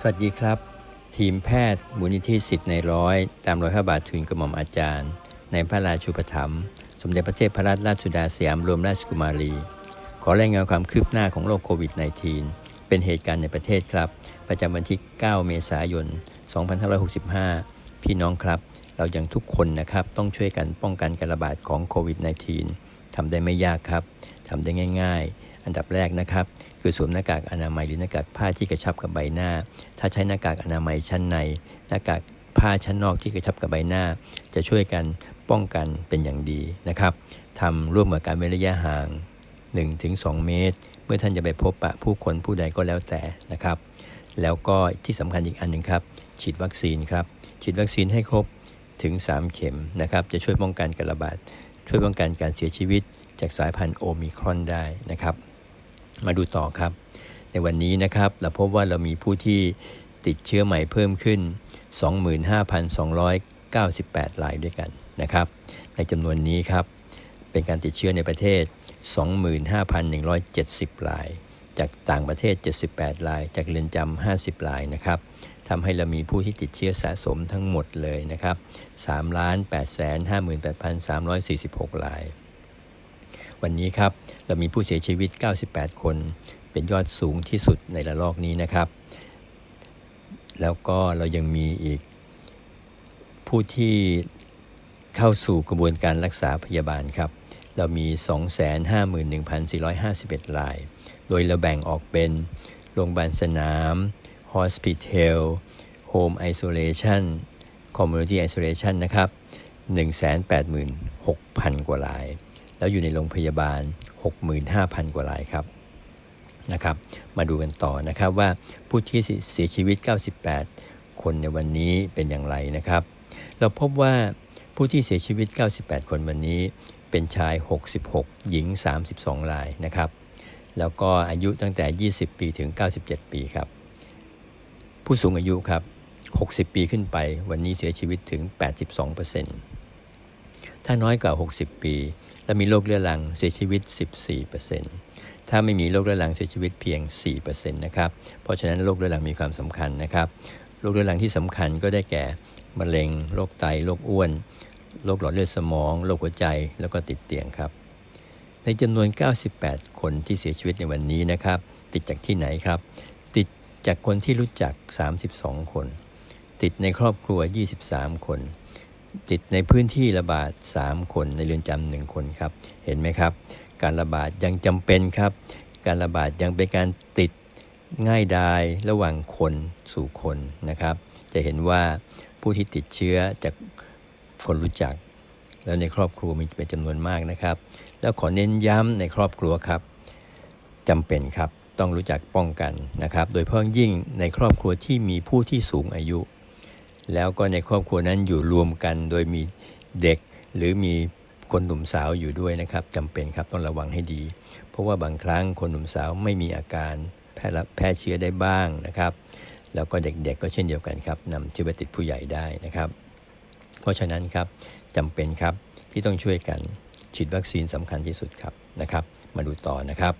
สวัสดีครับ ทีมแพทย์มูลนิธิสิทธิ์ในร้อย ตามรอยพระบาททุนกระหม่อมอาจารย์ ในพระราชูปถัมภ์สมเด็จพระเทพรัตนราชสุดาสยามรวมราชกุมารี ขอรายงานความคืบหน้าของโรคโควิด -19 เป็นเหตุการณ์ในประเทศครับ ประจำวันที่ 9 เมษายน 2565 พี่น้องครับ เรายังทุกคนนะครับต้องช่วยกันป้องกันการระบาดของโควิด -19 ทำได้ไม่ยากครับทำได้ง่าย ๆ อันดับแรกนะครับ คือสวมหน้ากากอนามัยหรือหน้ากากผ้าที่กระชับกับใบหน้า ถ้าใช้หน้ากากอนามัยชั้นใน หน้ากากผ้าชั้นนอกที่กระชับกับใบหน้า จะช่วยกันป้องกันเป็นอย่างดีนะครับทำร่วมกับการเว้นระยะห่าง 1-2 เมตร เมื่อท่านจะไปพบปะผู้คนผู้ใดก็แล้วแต่นะครับ แล้วก็ที่สำคัญอีกอันหนึ่งครับ ฉีดวัคซีนครับ ฉีดวัคซีนให้ครบถึง 3 เข็มนะครับ จะช่วยป้องกันการระบาด ช่วยป้องกันการเสียชีวิตจากสายพันธุ์โอมิครอนได้นะครับ มาดูต่อครับ ในวันนี้นะครับเราพบว่าเรามีผู้ที่ติดเชื้อใหม่เพิ่มขึ้น 25,298 รายด้วยกันนะครับ ในจำนวนนี้ครับ เป็นการติดเชื้อในประเทศ 25,170 ราย จากต่างประเทศ 78 ราย จากเรือนจำ 50 รายนะครับทำให้เรามีผู้ที่ติดเชื้อสะสมทั้งหมดเลยนะครับ3 8 5 8 3 4 6 ราย วันนี้ครับเรามีผู้เสียชีวิต 98 คน เป็นยอดสูงที่สุดในระลอกนี้นะครับ แล้วก็เรายังมีอีก ผู้ที่เข้าสู่กระบวนการรักษาพยาบาลครับ เรามี 251,451ราย โดยเราแบ่งออกเป็น โรงพยาบาลสนาม Hospital Home Isolation Community Isolation นะครับ 186,000 กว่าราย แล้วอยู่ในโรงพยาบาล 65,000 กว่ารายครับนะครับมาดูกันต่อนะครับว่าผู้ที่เสียชีวิต 98 คนในวันนี้เป็นอย่างไรนะครับ เราพบว่าผู้ที่เสียชีวิต 98 คนวันนี้ เป็นชาย 66 หญิง 32 รายนะครับ แล้วก็อายุตั้งแต่ 20 ปีถึง 97 ปีครับ ผู้สูงอายุครับ 60 ปีขึ้นไปวันนี้เสียชีวิตถึง 82% ถ้าน้อยกว่า 60 ปี และมีโรคเรื้อรังเสียชีวิต 14%ถ้าไม่มีโรคเรื้อรังเสียชีวิตเพียง 4%นะครับ เพราะฉะนั้นโรคเรื้อรังมีความสำคัญนะครับ โรคเรื้อรังที่สำคัญก็ได้แก่มะเร็ง โรคไต โรคอ้วน โรคหลอดเลือดสมอง โรคหัวใจ แล้วก็ติดเตียงครับ ในจำนวน 98 คนที่เสียชีวิตในวันนี้นะครับ ติดจากที่ไหนครับ ติดจากคนที่รู้จัก 32 คน ติดในครอบครัว 23 คน ติดในพื้นที่ระบาด 3 คนในเรือนจำหนึ่งคนครับ เห็นไหมครับ การระบาดยังจำเป็นครับ การระบาดยังเป็นการติดง่ายดายระหว่างคนสู่คนนะครับ จะเห็นว่าผู้ที่ติดเชื้อจากคนรู้จัก แล้วในครอบครัวมีเป็นจำนวนมากนะครับ แล้วขอเน้นย้ำในครอบครัวครับจำเป็นครับต้องรู้จักป้องกันนะครับ โดยเพิ่มยิ่งในครอบครัวที่มีผู้ที่สูงอายุ แล้วก็ในครอบครัวนั้นอยู่รวมกันโดยมีเด็กหรือมีคนหนุ่มสาวอยู่ด้วยนะครับจำเป็นครับต้องระวังให้ดี เพราะว่าบางครั้งคนหนุ่มสาวไม่มีอาการแพร่แพร่เชื้อได้บ้างนะครับ แล้วก็เด็กๆก็เช่นเดียวกันครับนำเชื้อไปติดผู้ใหญ่ได้นะครับ เพราะฉะนั้นครับจำเป็นครับที่ต้องช่วยกันฉีดวัคซีนสำคัญที่สุดครับนะครับ มาดูต่อนะครับ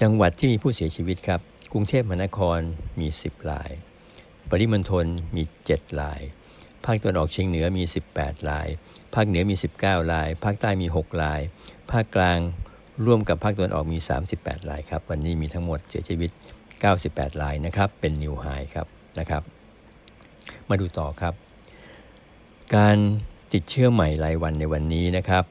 จังหวัดที่มีผู้เสียชีวิตครับ กรุงเทพมหานครมี 10ราย ปริมณฑลมี7ราย ภาคตะวันออกเฉียงเหนือมี 18ราย ภาคเหนือมี 19ราย ภาคใต้มี6ราย ภาคกลางร่วมกับภาคตะวันออกมี 38รายครับ วันนี้มีทั้งหมดเสียชีวิต 98รายนะครับ เป็นนิวไฮครับนะครับ มาดูต่อครับ การติดเชื้อใหม่รายวันในวันนี้นะครับ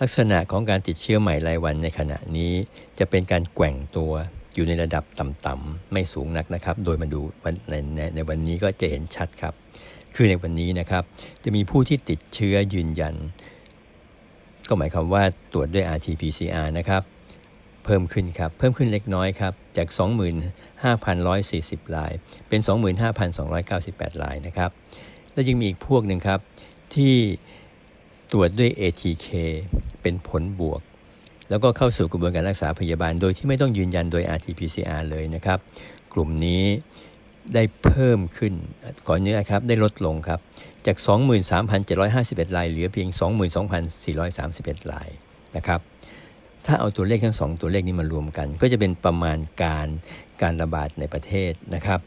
ลักษณะของการติดเชื้อใหม่รายวันในขณะนี้ จะเป็นการแกว่งตัว อยู่ในระดับต่ำๆไม่สูงนักนะครับ โดยมาดูในในในวันนี้ก็จะเห็นชัดครับ คือในวันนี้นะครับ จะมีผู้ที่ติดเชื้อยืนยัน ก็หมายความว่าตรวจด้วย RT-PCR นะครับเพิ่มขึ้นครับ เพิ่มขึ้นเล็กน้อยครับ จาก 25,140 ราย เป็น 25,298 รายนะครับ แล้วยังมีอีกพวกหนึ่งครับ ที่ตรวจด้วย ATK เป็นผลบวก แล้วก็เข้าสู่กระบวนการรักษาพยาบาล โดยที่ไม่ต้องยืนยันโดย RT-PCR เลยนะครับ กลุ่มนี้ได้เพิ่มขึ้นก่อนเนี้นะครับได้ลดลงครับ จาก 23,751รายเหลือเพียง 22,431รายนะครับถ้าเอาตัวเลขทั้งสองตัวเลขนี้มารวมกัน ก็จะเป็นประมาณการการระบาดในประเทศนะครับ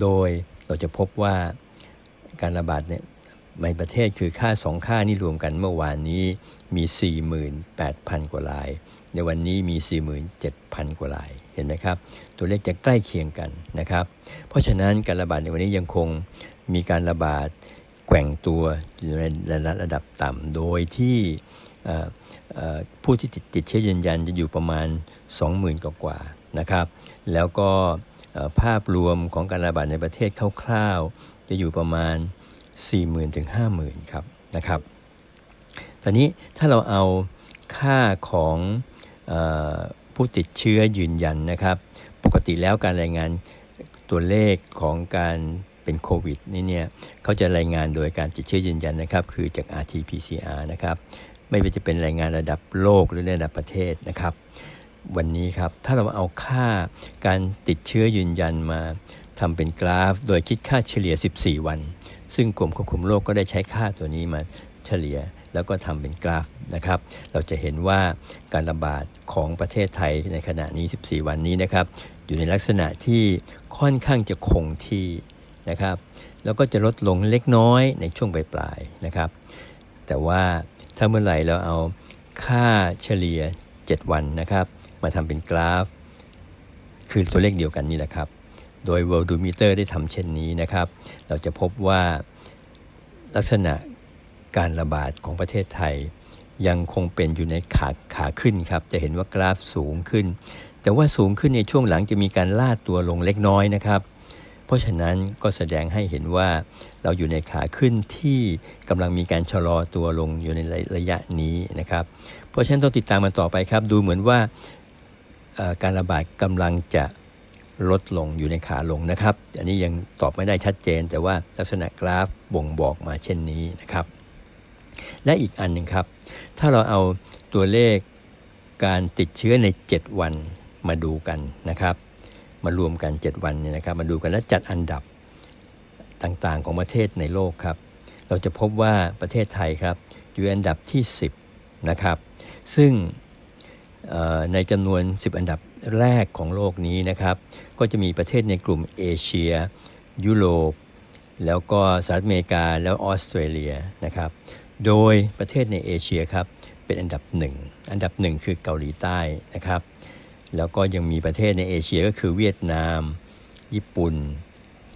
โดยเราจะพบว่าการระบาดเนี่ย ในประเทศคือค่าสองค่านี้รวมกันเมื่อวานนี้มี 48,000 กว่าราย ในวันนี้มี 47,000 กว่ารายเห็นไหมครับ ตัวเลขจะใกล้เคียงกันนะครับ เพราะฉะนั้นการระบาดในวันนี้ยังคงมีการระบาดแกว่งตัวอยู่ในระดับต่ำโดยที่ผู้ที่ติดเชื้อยืนยันจะอยู่ประมาณ 20,000 กว่าๆนะครับ แล้วก็ภาพรวมของการระบาดในประเทศคร่าวๆจะอยู่ประมาณ 40,000ถึง50,000ครับนะครับตอนนี้ถ้าเราเอาค่าของอผู้ติดเชื้อยืนยันนะครับ ปกติแล้วการรายงานตัวเลขของการเป็นโควิดนี่เนี่ยเขาจะรายงานโดยการติดเชื้อยืนยันนะครับ คือจาก RT-PCR นะครับ ไม่ว่าจะเป็นรายงานระดับโลกหรือระดับประเทศนะครับ วันนี้ครับ ถ้าเราเอาค่าการติดเชื้อยืนยันมาทำเป็นกราฟ โดยคิดค่าเฉลี่ย 14 วัน ซึ่งกรมควบคุมโรคก็ได้ใช้ค่าตัวนี้มาเฉลี่ยแล้วก็ทำเป็นกราฟนะครับ เราจะเห็นว่าการระบาดของประเทศไทยในขณะนี้ 14 วันนี้นะครับ อยู่ในลักษณะที่ค่อนข้างจะคงที่นะครับ แล้วก็จะลดลงเล็กน้อยในช่วงปลายๆนะครับ แต่ว่าถ้าเมื่อไหร่เราเอาค่าเฉลี่ย 7 วันนะครับ มาทำเป็นกราฟ คือตัวเลขเดียวกันนี่แหละครับ โดย World d o m e t e r ได้ทำเช่นนี้นะครับ เราจะพบว่าลักษณะการระบาดของประเทศไทย ยังคงเป็นอยู่ในขาขาขึ้นครับ จะเห็นว่ากราฟสูงขึ้น แต่ว่าสูงขึ้นในช่วงหลังจะมีการลาดตัวลงเล็กน้อยนะครับ เพราะฉะนั้นก็แสดงให้เห็นว่าเราอยู่ในขาขึ้นที่กำลังมีการชะลอตัวลงอยู่ในระยะนี้นะครับ เพราะฉะนั้นต้องติดตามมันต่อไปครับ ดูเหมือนว่าการระบาดกำลังจะ ลดลงอยู่ในขาลงนะครับ อันนี้ยังตอบไม่ได้ชัดเจน แต่ว่าลักษณะกราฟบ่งบอกมาเช่นนี้นะครับ และอีกอันหนึ่งครับ ถ้าเราเอาตัวเลขการติดเชื้อใน 7 วันมาดูกันนะครับ มารวมกัน 7 วันเนี่ยนะครับ มาดูกันและจัดอันดับต่างๆของประเทศในโลกครับ เราจะพบว่าประเทศไทยครับอยู่อันดับที่ 10 นะครับ ซึ่งในจำนวน 10 อันดับ แรกของโลกนี้นะครับ ก็จะมีประเทศในกลุ่มเอเชีย ยุโรป แล้วก็สหรัฐอเมริกาแล้วออสเตรเลียนะครับ โดยประเทศในเอเชียครับเป็นอันดับหนึ่งอันดับหนึ่งคือเกาหลีใต้นะครับ แล้วก็ยังมีประเทศในเอเชียก็คือเวียดนาม ญี่ปุ่น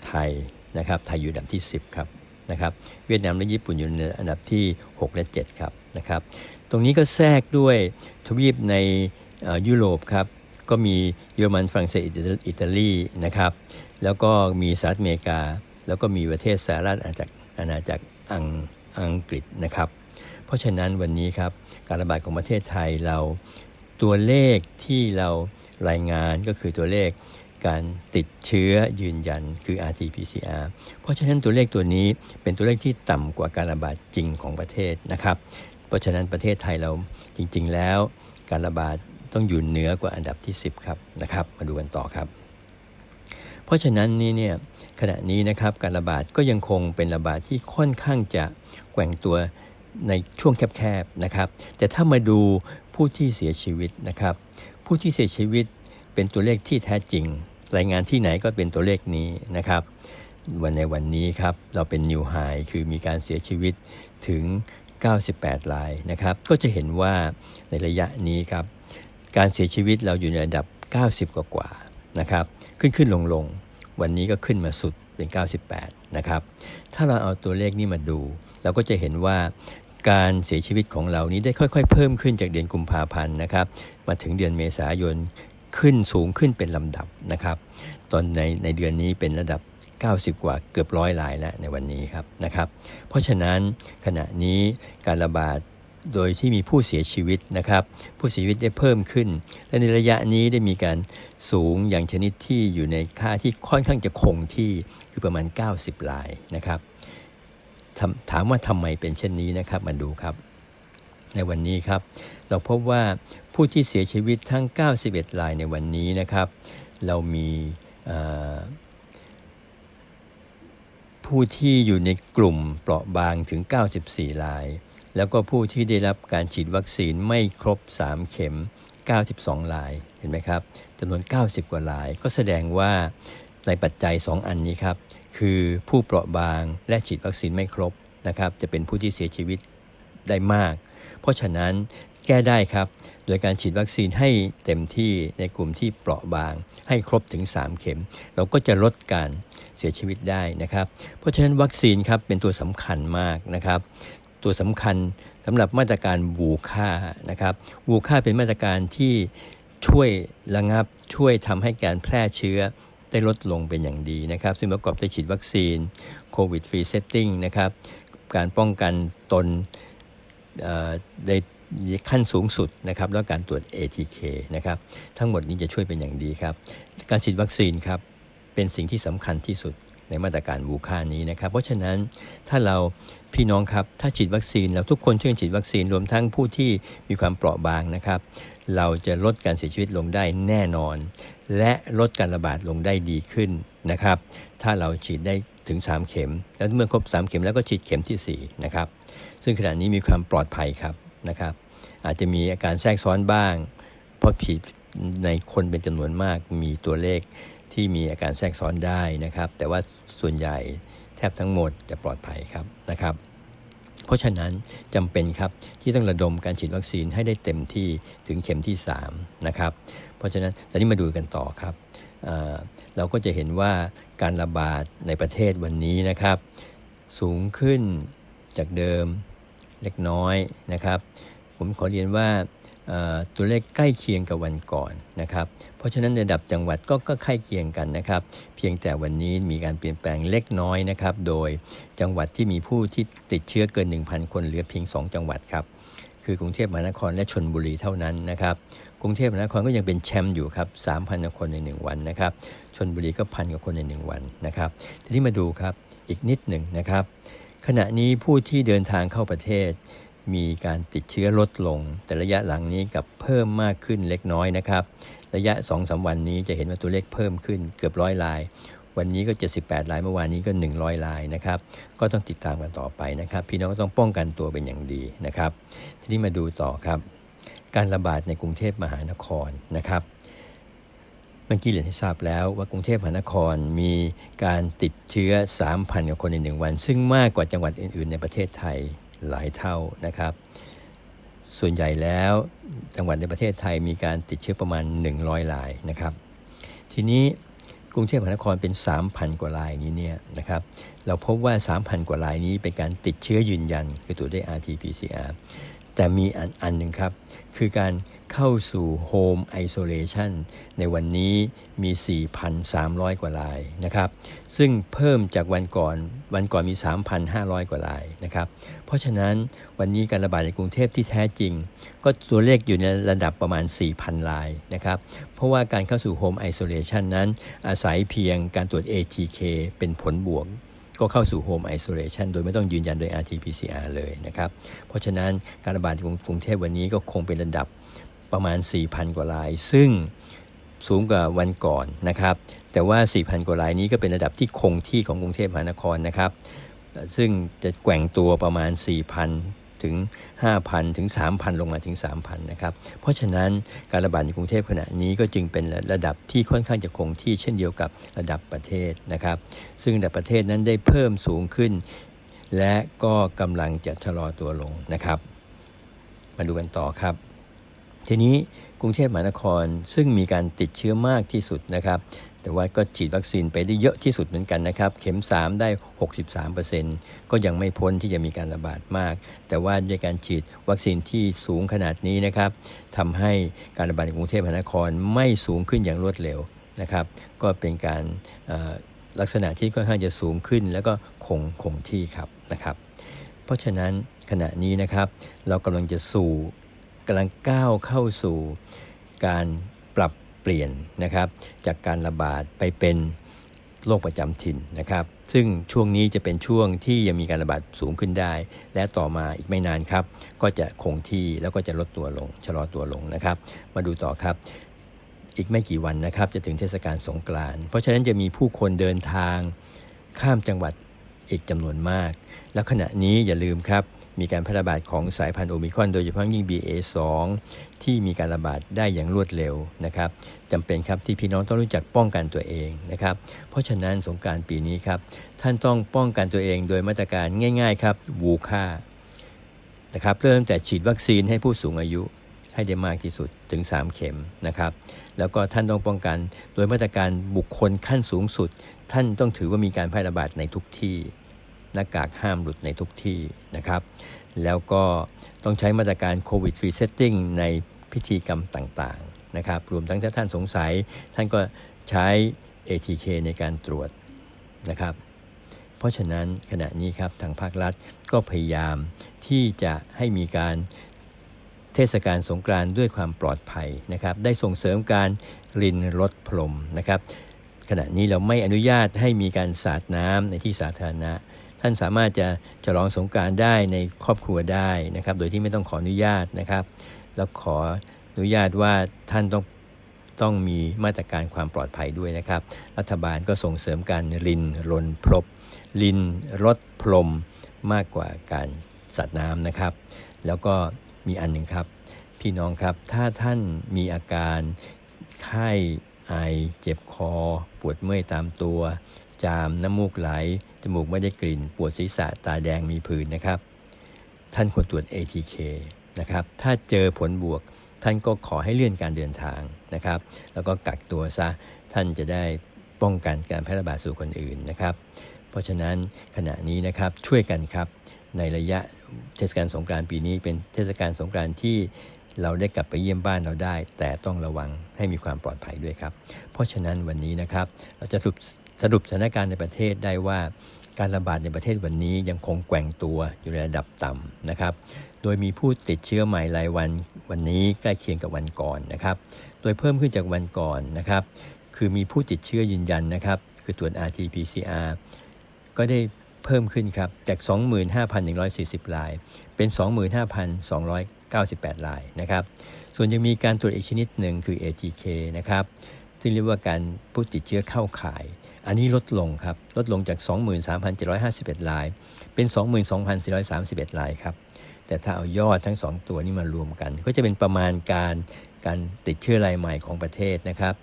ไทยนะครับ ไทยอยู่อันดับที่ 10 ครับนะครับ เวียดนามและญี่ปุ่นอยู่ในอันดับที่ 6 และ 7 ครับนะครับ ตรงนี้ก็แทรกด้วยทวีปในยุโรปครับ ก็มีเยอรมันฝรั่งเศสอิตาลีนะครับ แล้วก็มีสหรัฐอเมริกา แล้วก็มีประเทศสหรัฐอาณาจักรอาณาจักรอังอังกฤษนะครับ เพราะฉะนั้นวันนี้ครับการระบาดของประเทศไทยเราตัวเลขที่เรารายงานก็คือตัวเลขการติดเชื้อยืนยันคือ RT-PCR เพราะฉะนั้นตัวเลขตัวนี้เป็นตัวเลขที่ต่ำกว่าการระบาดจริงของประเทศนะครับ เพราะฉะนั้นประเทศไทยเราจริง ๆ แล้วการระบาด ต้องอยู่เหนือกว่าอันดับที่ 10 ครับนะครับ มาดูกันต่อครับ เพราะฉะนั้นนี่เนี่ยขณะนี้นะครับการระบาดก็ยังคงเป็นระบาดที่ค่อนข้างจะแกว่งตัวในช่วงแคบๆนะครับ แต่ถ้ามาดูผู้ที่เสียชีวิตนะครับ ผู้ที่เสียชีวิตเป็นตัวเลขที่แท้จริง รายงานที่ไหนก็เป็นตัวเลขนี้นะครับ วันในวันนี้ครับเราเป็นนิวไฮคือมีการเสียชีวิตถึง 98รายนะครับ ก็จะเห็นว่าในระยะนี้ครับ การเสียชีวิตเราอยู่ในระดับ 90 กว่ากว่านะครับขึ้นขึ้นลงลงวันนี้ก็ขึ้นมาสุดเป็น 98 นะครับ ถ้าเราเอาตัวเลขนี้มาดู เราก็จะเห็นว่าการเสียชีวิตของเรานี้ได้ค่อยๆ เพิ่มขึ้นจากเดือนกุมภาพันธ์นะครับมาถึงเดือนเมษายนขึ้นสูงขึ้นเป็นลำดับนะครับตอนในในเดือนนี้เป็นระดับ 90 กว่าเกือบร้อยรายแล้วในวันนี้ครับนะครับ เพราะฉะนั้นขณะนี้การระบาด โดยที่มีผู้เสียชีวิตนะครับ ผู้เสียชีวิตได้เพิ่มขึ้น และในระยะนี้ได้มีการสูงอย่างชนิดที่อยู่ในค่าที่ค่อนข้างจะคงที่คือประมาณ 90รายนะครับถามว่าทำไมเป็นเช่นนี้นะครับมาดูครับ ในวันนี้ครับ เราพบว่าผู้ที่เสียชีวิตทั้ง 91รายในวันนี้นะครับ เรามีผู้ที่อยู่ในกลุ่มเปราะบางถึง 94ราย แล้วก็ผู้ที่ได้รับการฉีดวัคซีนไม่ครบ 3 เข็ม 92 ราย เห็นไหมครับจำนวน 90 กว่าราย ก็แสดงว่าในปัจจัย 2 อันนี้ครับ คือผู้เปราะบางและฉีดวัคซีนไม่ครบนะครับ จะเป็นผู้ที่เสียชีวิตได้มาก เพราะฉะนั้นแก้ได้ครับ โดยการฉีดวัคซีนให้เต็มที่ในกลุ่มที่เปราะบาง ให้ครบถึง 3 เข็ม เราก็จะลดการเสียชีวิตได้นะครับ เพราะฉะนั้นวัคซีนครับเป็นตัวสำคัญมากนะครับ ตัวสำคัญสำหรับมาตรการบูค่านะครับบูค่าเป็นมาตรการที่ช่วยระงับช่วยทำให้การแพร่เชื้อได้ลดลงเป็นอย่างดีนะครับ ซึ่งประกอบด้วยฉีดวัคซีนโควิดฟรีเซตติ้งนะครับการป้องกันตนในขั้นสูงสุดนะครับแล้วการตรวจ ATK นะครับทั้งหมดนี้จะช่วยเป็นอย่างดีครับ การฉีดวัคซีนครับเป็นสิ่งที่สำคัญที่สุด ในมาตรการบูค่านี้นะครับ เพราะฉะนั้นถ้าเราพี่น้องครับถ้าฉีดวัคซีนเราทุกคนช่วยฉีดวัคซีนรวมทั้งผู้ที่มีความเปราะบางนะครับ เราจะลดการเสียชีวิตลงได้แน่นอน และลดการระบาดลงได้ดีขึ้นนะครับ ถ้าเราฉีดได้ถึง 3 เข็ม แล้วเมื่อครบ 3 เข็มแล้วก็ฉีดเข็มที่4นะครับซึ่งขณะนี้มีความปลอดภัยครับนะครับ อาจจะมีอาการแทรกซ้อนบ้าง เพราะผิดในคนเป็นจำนวนมากมีตัวเลข ที่มีอาการแทรกซ้อนได้นะครับ แต่ว่าส่วนใหญ่แทบทั้งหมดจะปลอดภัยครับนะครับ เพราะฉะนั้นจำเป็นครับที่ต้องระดมการฉีดวัคซีนให้ได้เต็มที่ถึงเข็มที่3นะครับเพราะฉะนั้นตอนนี้มาดูกันต่อครับเเราก็จะเห็นว่าการระบาดในประเทศวันนี้นะครับ สูงขึ้นจากเดิมเล็กน้อยนะครับ ผมขอเรียนว่า ตัวเลขใกล้เคียงกับวันก่อนนะครับ เพราะฉะนั้นระดับจังหวัดก็ก็ใกล้เคียงกันนะครับ เพียงแต่วันนี้มีการเปลี่ยนแปลงเล็กน้อยนะครับ โดยจังหวัดที่มีผู้ที่ติดเชื้อเกิน 1,000 คนเหลือเพียง 2 จังหวัดครับ คือกรุงเทพมหานครและชนบุรีเท่านั้นนะครับ กรุงเทพมหานครก็ยังเป็นแชมป์อยู่ครับ3,000 คนใน 1 วันนะครับ ชนบุรีก็พันกว่าคนใน 1 วันนะครับ ทีนี้มาดูครับอีกนิดหนึ่งนะครับ ขณะนี้ผู้ที่เดินทางเข้าประเทศ มีการติดเชื้อลดลง แต่ระยะหลังนี้กับเพิ่มมากขึ้นเล็กน้อยนะครับ ระยะ2อสวันนี้จะเห็นว่าตัวเลขเพิ่มขึ้นเกือบร้อยลาย วันนี้ก็ 78รายเมื่อวานนี้ก็ 100รายนะครับก็ต้องติดตามกันต่อไปนะครับ พี่น้องก็ต้องป้องกันตัวเป็นอย่างดีนะครับ ทีนี้มาดูต่อครับ การระบาดในกรุงเทพมหานครนะครับเมื่อกี้เรียนให้ทราบแล้วว่ากรุงเทพมหานครมีการติดเชื้อ 3,000 กว่าคนในหนึ่งวัน ซึ่งมากกว่าจังหวัดอื่น ๆ ในประเทศไทย หลายเท่านะครับ ส่วนใหญ่แล้วจังหวัดในประเทศไทยมีการติดเชื้อประมาณ 100รายนะครับ ทีนี้กรุงเทพมหานครเป็น 3,000 กว่ารายนี้เนี่ยนะครับ เราพบว่า 3,000 กว่ารายนี้เป็นการติดเชื้อยืนยันคือตรวจได้ RT-PCR แต่มีอันอันหนึ่งครับ คือการ เข้าสู่โฮมไอโซเลชันในวันนี้มี 4,300 กว่ารายนะครับ ซึ่งเพิ่มจากวันก่อนวันก่อนมี 3,500 กว่ารายนะครับ เพราะฉะนั้นวันนี้การระบาดในกรุงเทพที่แท้จริง ก็ตัวเลขอยู่ในระดับประมาณ 4,000 รายนะครับ เพราะว่าการเข้าสู่โฮมไอโซเลชันนั้น อาศัยเพียงการตรวจ ATK เป็นผลบวกก็เข้าสู่โฮมไอโซเลชันโดยไม่ต้องยืนยันโดย RT-PCR เลยนะครับ เพราะฉะนั้นการระบาดของกรุงเทพวันนี้ก็คงเป็นระดับ ประมาณ 4,000 กว่าราย ซึ่งสูงกว่าวันก่อนนะครับ แต่ว่า 4,000 กว่ารายนี้ก็เป็นระดับที่คงที่ของกรุงเทพมหานครนะครับ ซึ่งจะแกว่งตัวประมาณ 4,000 ถึง 5,000 ถึง 3,000 ลงมาถึง 3,000 นะครับ เพราะฉะนั้นการระบาดในกรุงเทพขณะนี้ก็จึงเป็นระดับที่ค่อนข้างจะคงที่เช่นเดียวกับระดับประเทศนะครับ ซึ่งระดับประเทศนั้นได้เพิ่มสูงขึ้น และก็กำลังจะชะลอตัวลงนะครับ มาดูกันต่อครับ ทีนี้กรุงเทพมหานครซึ่งมีการติดเชื้อมากที่สุดนะครับ แต่ว่าก็ฉีดวัคซีนไปได้เยอะที่สุดเหมือนกันนะครับ เข็ม 3 ได้ 63%ก็ยังไม่พ้นที่จะมีการระบาดมาก แต่ว่าด้วยการฉีดวัคซีนที่สูงขนาดนี้นะครับทำให้การระบาดในกรุงเทพมหานครไม่สูงขึ้นอย่างรวดเร็วนะครับ ก็เป็นการลักษณะที่ค่อนข้างจะสูงขึ้น แล้วก็คงคงที่ครับนะครับ เพราะฉะนั้นขณะนี้นะครับเรากำลังจะสู่ กำลังก้าวเข้าสู่การปรับเปลี่ยนนะครับ จากการระบาดไปเป็นโรคประจำถิ่นนะครับ ซึ่งช่วงนี้จะเป็นช่วงที่ยังมีการระบาดสูงขึ้นได้ และต่อมาอีกไม่นานครับ ก็จะคงที่แล้วก็จะลดตัวลงชะลอตัวลงนะครับ มาดูต่อครับ อีกไม่กี่วันนะครับ จะถึงเทศกาลสงกรานต์เพราะฉะนั้นจะมีผู้คนเดินทางข้ามจังหวัดอีกจำนวนมาก แล้วขณะนี้อย่าลืมครับ มีการแพร่ระบาดของสายพันธุ์โอมิครอนโดยเฉพาะยิ่ง BA2 ที่มีการระบาดได้อย่างรวดเร็วนะครับจำเป็นครับที่พี่น้องต้องรู้จักป้องกันตัวเองนะครับ เพราะฉะนั้นสงการปีนี้ครับ ท่านต้องป้องกันตัวเองโดยมาตรการง่าย ๆ ครับวูค่านะครับเริ่มแต่ฉีดวัคซีนให้ผู้สูงอายุให้ได้มากที่สุดถึง 3 เข็มนะครับ แล้วก็ท่านต้องป้องกันโดยมาตรการบุคคลขั้นสูงสุด ท่านต้องถือว่ามีการแพร่ระบาดในทุกที่ หน้ากากห้ามหลุดในทุกที่นะครับ แล้วก็ต้องใช้มาตรการโควิดฟรีเซตติ้งในพิธีกรรมต่างๆนะครับ รวมทั้งถ้าท่านสงสัย ท่านก็ใช้ ATK ในการตรวจนะครับ เพราะฉะนั้นขณะนี้ครับทางภาครัฐก็พยายามที่จะให้มีการเทศกาลสงกรานต์ด้วยความปลอดภัยนะครับ ได้ส่งเสริมการรินรถพรมนะครับ ขณะนี้เราไม่อนุญาตให้มีการสาดน้ำในที่สาธารณะ ท่านสามารถจะฉลองสงการได้ในครอบครัวได้นะครับ โดยที่ไม่ต้องขออนุญาตนะครับ แล้วขออนุญาตว่าท่านต้องต้องมีมาตรการความปลอดภัยด้วยนะครับ รัฐบาลก็ส่งเสริมการรินรนพรบลินรถพรมมากกว่าการสัตว์น้ำนะครับ แล้วก็มีอันหนึ่งครับ พี่น้องครับถ้าท่านมีอาการไข้ไอเจ็บคอ ปวดเมื่อยตามตัว จามน้ำมูกไหล มูกไม่ได้กลิ่น ปวดศีรษะตาแดงมีผื่นนะครับ ท่านควรตรวจ ATK นะครับ ถ้าเจอผลบวก ท่านก็ขอให้เลื่อนการเดินทางนะครับ แล้วก็กักตัวซะ ท่านจะได้ป้องกันการแพร่ระบาดสู่คนอื่นนะครับ เพราะฉะนั้นขณะนี้นะครับช่วยกันครับ ในระยะเทศกาลสงกรานต์ปีนี้ เป็นเทศกาลสงกรานต์ที่เราได้กลับไปเยี่ยมบ้านเราได้ แต่ต้องระวังให้มีความปลอดภัยด้วยครับ เพราะฉะนั้นวันนี้นะครับ เราจะสรุปสรุปสถานการณ์ในประเทศได้ว่า การระบาดในประเทศวันนี้ยังคงแกว่งตัวอยู่ในระดับต่ำนะครับ โดยมีผู้ติดเชื้อใหม่รายวันวันนี้ใกล้เคียงกับวันก่อนนะครับ โดยเพิ่มขึ้นจากวันก่อนนะครับ คือมีผู้ติดเชื้อยืนยันนะครับ คือตรวจ RT-PCR ก็ได้เพิ่มขึ้นครับ จาก 25,140 ราย เป็น 25,298 รายนะครับ ส่วนยังมีการตรวจอีกชนิดหนึ่งคือ ATK นะครับ ซึ่งเรียกว่าการผู้ติดเชื้อเข้าข่าย อันนี้ลดลงครับ ลดลงจาก 23,751 ราย เป็น 22,431 รายครับ แต่ถ้าเอายอดทั้ง 2 ตัวนี้มารวมกัน ก็จะเป็นประมาณการการติดเชื้อรายใหม่ของประเทศนะครับ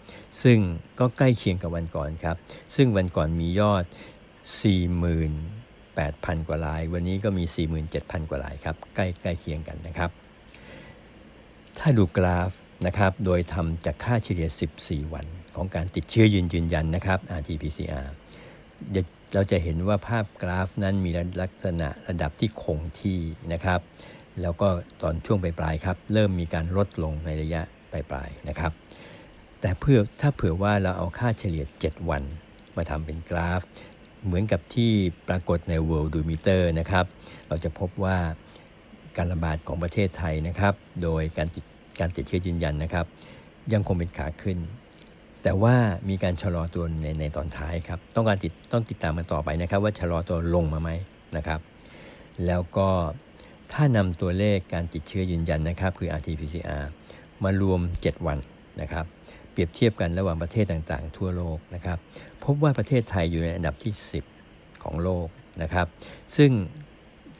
ซึ่งก็ใกล้เคียงกับวันก่อนครับ ซึ่งวันก่อนมียอด 48,000 กว่าลาย วันนี้ก็มี 47,000 กว่าลายครับ ใกล้ใกล้เคียงกันนะครับ ถ้าดูกราฟ นะครับ โดยทำจากค่าเฉลี่ย 14 วัน ของการติดเชื้อยืนยืนยันนะครับ RT-PCR เราจะเห็นว่าภาพกราฟนั้นมีลักษณะระดับที่คงที่นะครับ แล้วก็ตอนช่วงปลายๆครับ เริ่มมีการลดลงในระยะปลายๆนะครับ แต่เพื่อถ้าเผื่อว่าเราเอาค่าเฉลี่ย 7 วัน มาทำเป็นกราฟ เหมือนกับที่ปรากฏใน World d o m e t e r นะครับ เราจะพบว่าการระบาดของประเทศไทยนะครับ โดยการติด การติดเชื้อยืนยันนะครับ ยังคงเป็นขาขึ้น แต่ว่ามีการชะลอตัวในในตอนท้ายครับ ต้องการติดต้องติดตามมันต่อไปนะครับ ว่าชะลอตัวลงมาไหมนะครับ แล้วก็ถ้านำตัวเลขการติดเชื้อยืนยันนะครับ คือ RT-PCR มารวม 7 วันนะครับเปรียบเทียบกันระหว่างประเทศต่างๆ ทั่วโลกนะครับ พบว่าประเทศไทยอยู่ในอันดับที่ 10 ของโลกนะครับ ซึ่ง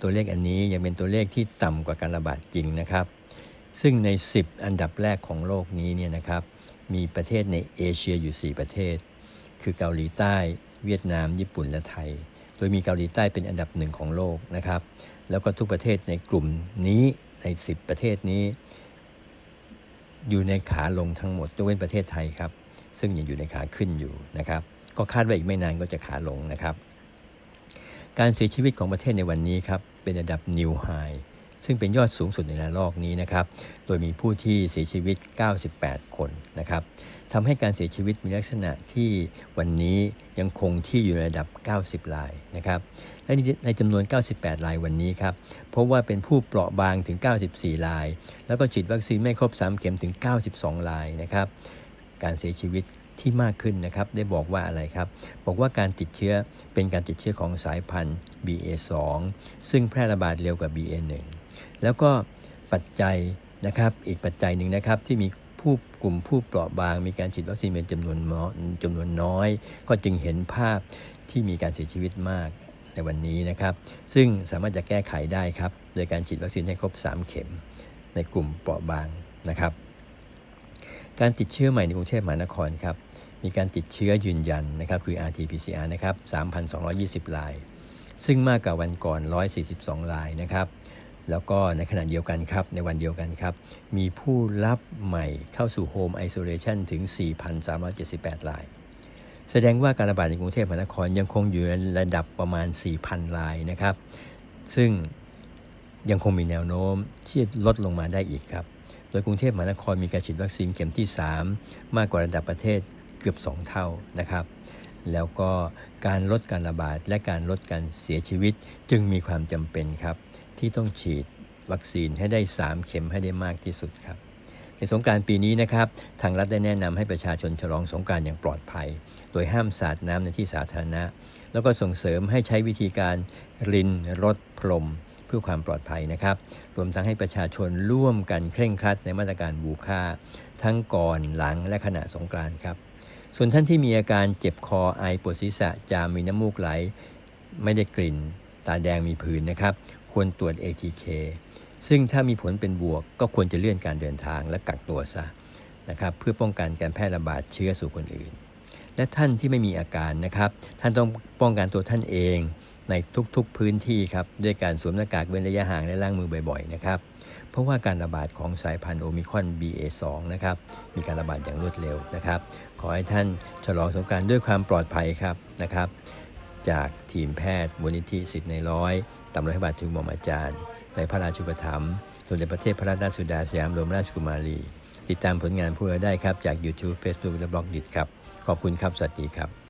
ตัวเลขอันนี้ยังเป็นตัวเลขที่ต่ำกว่าการระบาดจริงนะครับ ซึ่งใน 10 อันดับแรกของโลกนี้เนี่ยนะครับ มีประเทศในเอเชียอยู่ 4 ประเทศ คือเกาหลีใต้ เวียดนาม ญี่ปุ่นและไทย โดยมีเกาหลีใต้เป็นอันดับหนึ่งของโลกนะครับ แล้วก็ทุกประเทศในกลุ่มนี้ใน 10 ประเทศนี้ อยู่ในขาลงทั้งหมดยกเว้นประเทศไทยครับ ซึ่งยังอยู่ในขาขึ้นอยู่นะครับ ก็คาดว่าอีกไม่นานก็จะขาลงนะครับ การเสียชีวิตของประเทศในวันนี้ครับเป็นระดับ New High ซึ่งเป็นยอดสูงสุดในระลอกนี้นะครับโดยมีผู้ที่เสียชีวิต 98 คนนะครับทำให้การเสียชีวิตมีลักษณะที่วันนี้ยังคงที่อยู่ในระดับ 90 รายนะครับและในจำนวน 98 รายวันนี้ครับพบว่าเป็นผู้เปราะบางถึง 94 ราย แล้วก็ฉีดวัคซีนไม่ครบ 3 เข็มถึง 92 รายนะครับการเสียชีวิตที่มากขึ้นนะครับได้บอกว่าอะไรครับ บอกว่าการติดเชื้อเป็นการติดเชื้อของสายพันธุ์ BA2 ซึ่งแพร่ระบาดเร็วกว่า BA1 แล้วก็ปัจจัยนะครับอีกปัจจัยหนึ่งนะครับที่มีผู้กลุ่มผู้เปราะบาง มีการฉีดวัคซีนเป็นจำนวนน้อยจำนวนน้อย ก็จึงเห็นภาพที่มีการเสียชีวิตมากในวันนี้นะครับ ซึ่งสามารถจะแก้ไขได้ครับ โดยการฉีดวัคซีนให้ครบ 3 เข็มในกลุ่มเปราะบางนะครับ การติดเชื้อใหม่ในกรุงเทพมหานครครับ มีการติดเชื้อยืนยันนะครับ คือ RT-PCR นะครับ 3,220 ราย ซึ่งมากกว่าวันก่อน 142 รายนะครับ แล้วก็ในขณะเดียวกันครับ ในวันเดียวกันครับ มีผู้รับใหม่เข้าสู่โฮมไอโซเลชันถึง 4,378 ราย แสดงว่าการระบาดในกรุงเทพมหานครยังคงอยู่ในระดับประมาณ 4,000 รายนะครับ ซึ่งยังคงมีแนวโน้มที่จะลดลงมาได้อีกครับ โดยกรุงเทพมหานครมีการฉีดวัคซีนเข็มที่ 3 มากกว่าระดับประเทศเกือบ 2 เท่านะครับแล้วก็การลดการระบาดและการลดการเสียชีวิตจึงมีความจำเป็นครับ ที่ต้องฉีดวัคซีนให้ได้ 3 เข็มให้ได้มากที่สุดครับ ในสงการปีนี้นะครับ ทางรัฐได้แนะนำให้ประชาชนฉลองสงการอย่างปลอดภัย โดยห้ามสาดน้ำในที่สาธารณะ แล้วก็ส่งเสริมให้ใช้วิธีการรินรถพรมเพื่อความปลอดภัยนะครับ รวมทั้งให้ประชาชนร่วมกันเคร่งครัดในมาตรการบูค่า ทั้งก่อนหลังและขณะสงกานต์ครับ ส่วนท่านที่มีอาการเจ็บคอไอปวดศีรษะจามมีน้ำมูกไหล ไม่ได้กลิ่น ตาแดงมีผื่นนะครับ ควรตรวจ ATK ซึ่งถ้ามีผลเป็นบวก ก็ควรจะเลื่อนการเดินทางและกักตัวซะนะครับเพื่อป้องกันการแพร่ระบาดเชื้อสู่คนอื่น และท่านที่ไม่มีอาการนะครับ ท่านต้องป้องกันตัวท่านเองในทุกๆพื้นที่ครับด้วยการสวมหน้ากากเว้นระยะห่างและล้างมือบ่อยๆนะครับเพราะว่าการระบาดของสายพันธุ์โอมิคอน BA2 นะครับมีการระบาดอย่างรวดเร็วนะครับ ขอให้ท่านฉลองสงการด้วยความปลอดภัยครับนะครับ จากทีมแพทย์มูลนิธิสิทธิ์ในร้อยตำรวจบาททุกหม่อมอาจารย์ ในพระราชูปถัมภ์สมเด็จพระเทพพระราชสุดาสยามรมราชกุมารี ติดตามผลงานพวกเราได้ครับ จาก YouTube Facebook และบล็อกดิครับ ขอบคุณครับ สวัสดีครับ